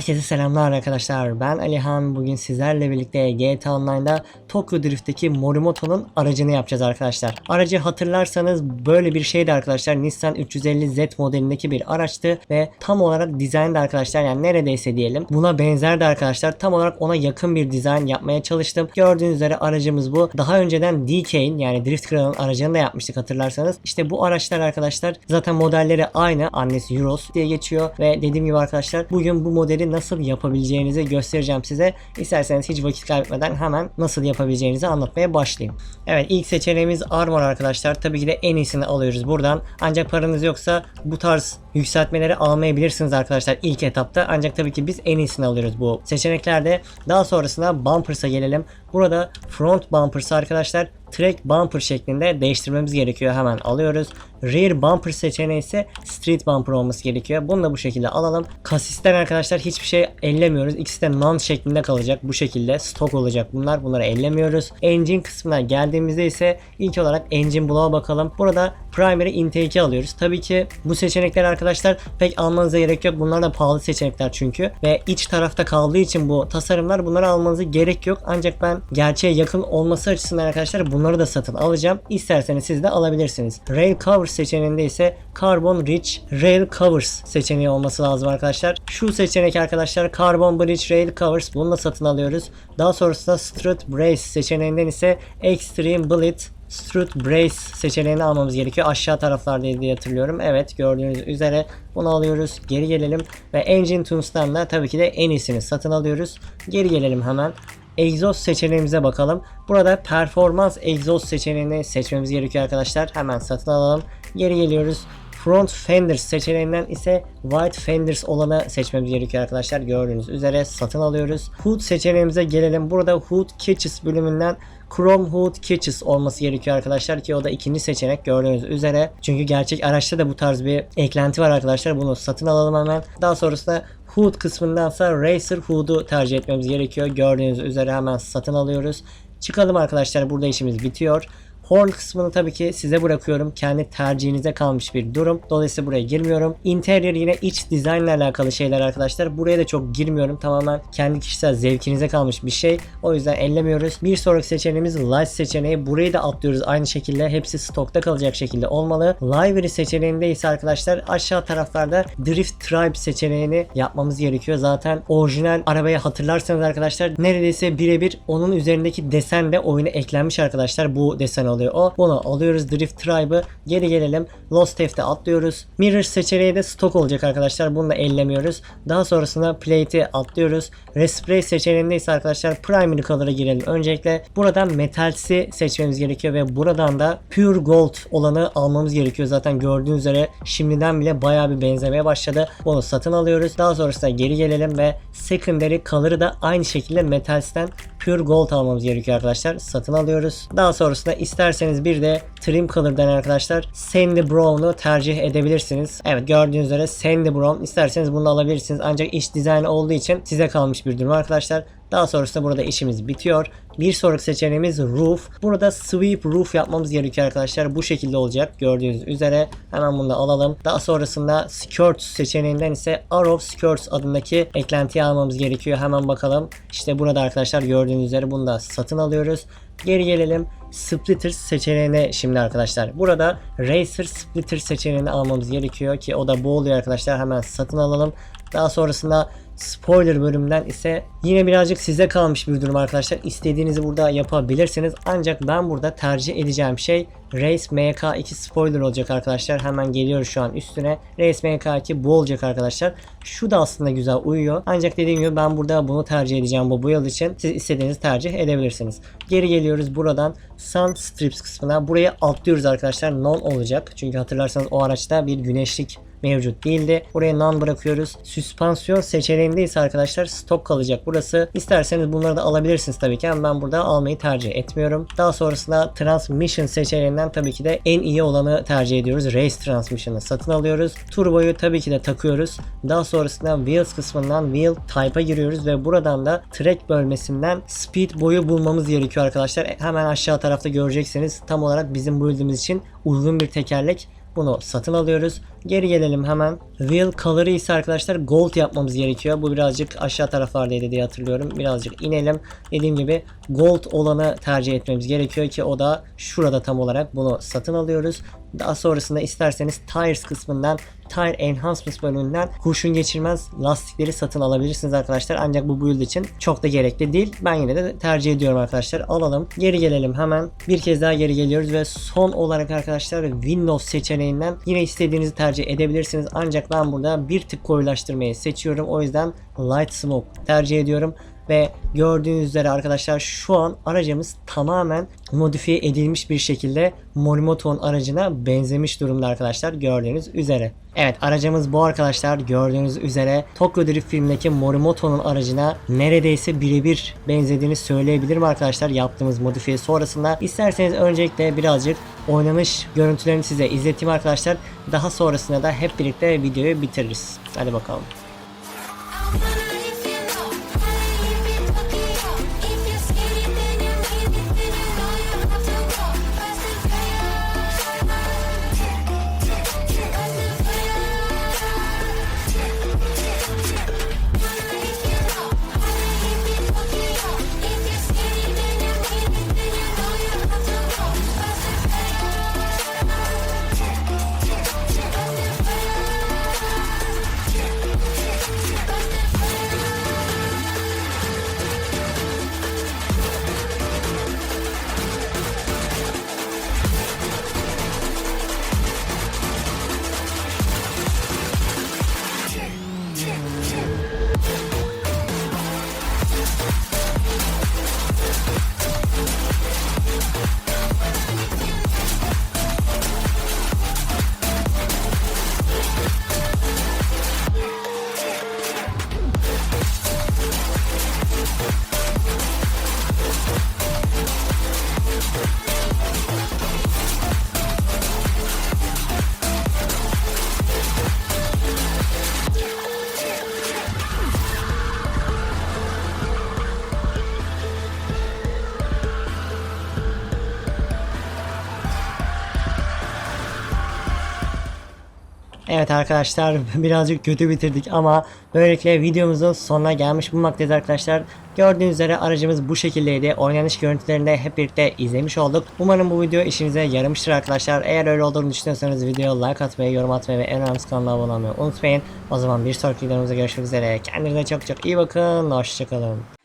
Herkese selamlar arkadaşlar. Ben Alihan. Bugün sizlerle birlikte GTA Online'da Tokyo Drift'teki Morimoto'nun aracını yapacağız arkadaşlar. Aracı hatırlarsanız böyle bir şeydi arkadaşlar. Nissan 350Z modelindeki bir araçtı ve tam olarak dizayn da arkadaşlar yani neredeyse diyelim buna benzerdi arkadaşlar. Tam olarak ona yakın bir dizayn yapmaya çalıştım. Gördüğünüz üzere aracımız bu. Daha önceden DK'in yani Drift Kral'ın aracını da yapmıştık hatırlarsanız. İşte bu araçlar arkadaşlar zaten modelleri aynı. Annesi Euros diye geçiyor ve dediğim gibi arkadaşlar bugün bu nasıl yapabileceğinizi göstereceğim size. İsterseniz hiç vakit kaybetmeden hemen nasıl yapabileceğinizi anlatmaya başlayayım. Evet ilk seçeneğimiz Armor arkadaşlar. Tabii ki de en iyisini alıyoruz buradan. Ancak paranız yoksa bu tarz yükseltmeleri almayabilirsiniz arkadaşlar ilk etapta. Ancak tabii ki biz en iyisini alıyoruz bu seçeneklerde. Daha sonrasında Bumpers'a gelelim. Burada front bumpers'ı arkadaşlar track bumper şeklinde değiştirmemiz gerekiyor. Hemen alıyoruz. Rear bumper seçeneği ise street bumper olması gerekiyor. Bunu da bu şekilde alalım. Kasisten arkadaşlar hiçbir şey ellemiyoruz. İkisi de non şeklinde kalacak. Bu şekilde stok olacak bunlar. Bunları ellemiyoruz. Engine kısmına geldiğimizde ise ilk olarak engine bloğa bakalım. Burada primary intake'i alıyoruz. Tabii ki bu seçenekler arkadaşlar pek almanıza gerek yok. Bunlar da pahalı seçenekler çünkü. Ve iç tarafta kaldığı için bu tasarımlar bunları almanıza gerek yok. Ancak ben gerçeğe yakın olması açısından arkadaşlar bunları da satın alacağım. İsterseniz siz de alabilirsiniz. Rail Covers seçeneğinde ise Carbon Rich Rail Covers seçeneği olması lazım arkadaşlar. Şu seçenek arkadaşlar Carbon Bridge Rail Covers bunu da satın alıyoruz. Daha sonrasında Strut Brace seçeneğinden ise Extreme Bullet Strut Brace seçeneğini almamız gerekiyor. Aşağı taraflarda diye hatırlıyorum. Evet gördüğünüz üzere bunu alıyoruz. Geri gelelim ve Engine Tunes'tan da tabii ki de en iyisini satın alıyoruz. Geri gelelim hemen. Exhaust seçeneğimize bakalım. Burada performans egzoz seçeneğini seçmemiz gerekiyor arkadaşlar. Hemen satın alalım. Geri geliyoruz. Front Fenders seçeneğinden ise White Fenders olanı seçmemiz gerekiyor arkadaşlar. Gördüğünüz üzere satın alıyoruz. Hood seçeneğimize gelelim. Burada Hood Catches bölümünden Chrome Hood Catches olması gerekiyor arkadaşlar ki o da ikinci seçenek gördüğünüz üzere. Çünkü gerçek araçta da bu tarz bir eklenti var arkadaşlar. Bunu satın alalım hemen. Daha sonrasında Hood kısmındansa Racer Hood'u tercih etmemiz gerekiyor. Gördüğünüz üzere hemen satın alıyoruz. Çıkalım arkadaşlar burada işimiz bitiyor. Horn kısmını tabii ki size bırakıyorum. Kendi tercihinize kalmış bir durum. Dolayısıyla buraya girmiyorum. Interior yine iç dizayn ile alakalı şeyler arkadaşlar. Buraya da çok girmiyorum. Tamamen kendi kişisel zevkinize kalmış bir şey. O yüzden ellemiyoruz. Bir sonraki seçeneğimiz Light seçeneği. Burayı da atlıyoruz aynı şekilde. Hepsi stokta kalacak şekilde olmalı. Livery seçeneğinde ise arkadaşlar aşağı taraflarda Drift Tribe seçeneğini yapmamız gerekiyor. Zaten orijinal arabayı hatırlarsanız arkadaşlar neredeyse birebir onun üzerindeki desen de oyuna eklenmiş arkadaşlar. Bu desen oluyor o. Bunu alıyoruz Drift Tribe'ı. Geri gelelim. Lost Thefts'e atlıyoruz. Mirror seçeneği de stok olacak arkadaşlar. Bunu da ellemiyoruz. Daha sonrasında Plate'i atlıyoruz. Respray seçeneğinde ise arkadaşlar Primary Color'a girelim. Öncelikle buradan Metals'i seçmemiz gerekiyor ve buradan da Pure Gold olanı almamız gerekiyor. Zaten gördüğünüz üzere şimdiden bile bayağı bir benzemeye başladı. Bunu satın alıyoruz. Daha sonrasında geri gelelim ve Secondary Color'ı da aynı şekilde Metals'ten Pure Gold almamız gerekiyor arkadaşlar. Satın alıyoruz. Daha sonrasında isterseniz bir de Trim Color'dan arkadaşlar Sandy Brown'u tercih edebilirsiniz. Evet gördüğünüz üzere Sandy Brown isterseniz bunu alabilirsiniz. Ancak iş dizayn olduğu için size kalmış bir durum arkadaşlar. Daha sonrasında burada işimiz bitiyor. Bir sonraki seçeneğimiz roof. Burada sweep roof yapmamız gerekiyor arkadaşlar. Bu şekilde olacak gördüğünüz üzere. Hemen bunu da alalım. Daha sonrasında skirts seçeneğinden ise arrow skirts adındaki eklentiyi almamız gerekiyor. Hemen bakalım. İşte burada arkadaşlar gördüğünüz üzere bunu da satın alıyoruz. Geri gelelim. Splitters seçeneğine şimdi arkadaşlar. Burada Racer Splitter seçeneğini almamız gerekiyor ki o da bu oluyor arkadaşlar. Hemen satın alalım. Daha sonrasında spoiler bölümünden ise yine birazcık size kalmış bir durum arkadaşlar. İstediğinizi burada yapabilirsiniz. Ancak ben burada tercih edeceğim şey Race MK2 spoiler olacak arkadaşlar. Hemen geliyoruz şu an üstüne. Race MK2 bu olacak arkadaşlar. Şu da aslında güzel uyuyor. Ancak dediğim gibi ben burada bunu tercih edeceğim bu bu yıl için. Siz istediğinizi tercih edebilirsiniz. Geri geliyoruz buradan Sun Strips kısmına. Buraya atlıyoruz arkadaşlar. Non olacak. Çünkü hatırlarsanız o araçta bir güneşlik mevcut değildi. Buraya non bırakıyoruz. Süspansiyon seçeneğinde arkadaşlar stok kalacak burası. İsterseniz bunları da alabilirsiniz tabii ki ama ben burada almayı tercih etmiyorum. Daha sonrasında transmission seçeneğinden tabii ki de en iyi olanı tercih ediyoruz. Race transmission'ı satın alıyoruz. Turboyu tabii ki de takıyoruz. Daha sonrasında wheels kısmından wheel type'a giriyoruz ve buradan da track bölmesinden speed boyu bulmamız gerekiyor arkadaşlar. Hemen aşağı tarafta göreceksiniz. Tam olarak bizim build'imiz için uygun bir tekerlek. Bunu satın alıyoruz. Geri gelelim hemen. Wheel color'ı ise arkadaşlar gold yapmamız gerekiyor. Bu birazcık aşağı taraflardaydı diye hatırlıyorum. Birazcık inelim. Dediğim gibi gold olanı tercih etmemiz gerekiyor ki o da şurada tam olarak bunu satın alıyoruz. Daha sonrasında isterseniz tires kısmından Tire Enhancements bölümünden kurşun geçirmez lastikleri satın alabilirsiniz arkadaşlar. Ancak bu build için çok da gerekli değil. Ben yine de tercih ediyorum arkadaşlar. Alalım. Geri gelelim hemen. Bir kez daha geri geliyoruz ve son olarak arkadaşlar Windows seçeneğinden yine istediğinizi tercih edebilirsiniz. Ancak ben burada bir tık koyulaştırmayı seçiyorum. O yüzden Light Smoke tercih ediyorum. Ve gördüğünüz üzere arkadaşlar şu an aracımız tamamen modifiye edilmiş bir şekilde Morimoto'nun aracına benzemiş durumda arkadaşlar gördüğünüz üzere. Evet aracımız bu arkadaşlar gördüğünüz üzere Tokyo Drift filmindeki Morimoto'nun aracına neredeyse birebir benzediğini söyleyebilirim arkadaşlar yaptığımız modifiye sonrasında. İsterseniz öncelikle birazcık oynanış görüntülerini size izleteyim arkadaşlar. Daha sonrasında da hep birlikte videoyu bitiririz. Hadi bakalım. Evet arkadaşlar birazcık kötü bitirdik ama böylelikle videomuzun sonuna gelmiş bulunmaktayız arkadaşlar. Gördüğünüz üzere aracımız bu şekildeydi. Oynanış görüntülerini de hep birlikte izlemiş olduk. Umarım bu video işinize yaramıştır arkadaşlar. Eğer öyle olduğunu düşünüyorsanız videoya like atmayı, yorum atmayı ve en önemlisi kanala abone olmayı unutmayın. O zaman bir sonraki videomuzda görüşmek üzere. Kendinize çok çok iyi bakın. Hoşçakalın.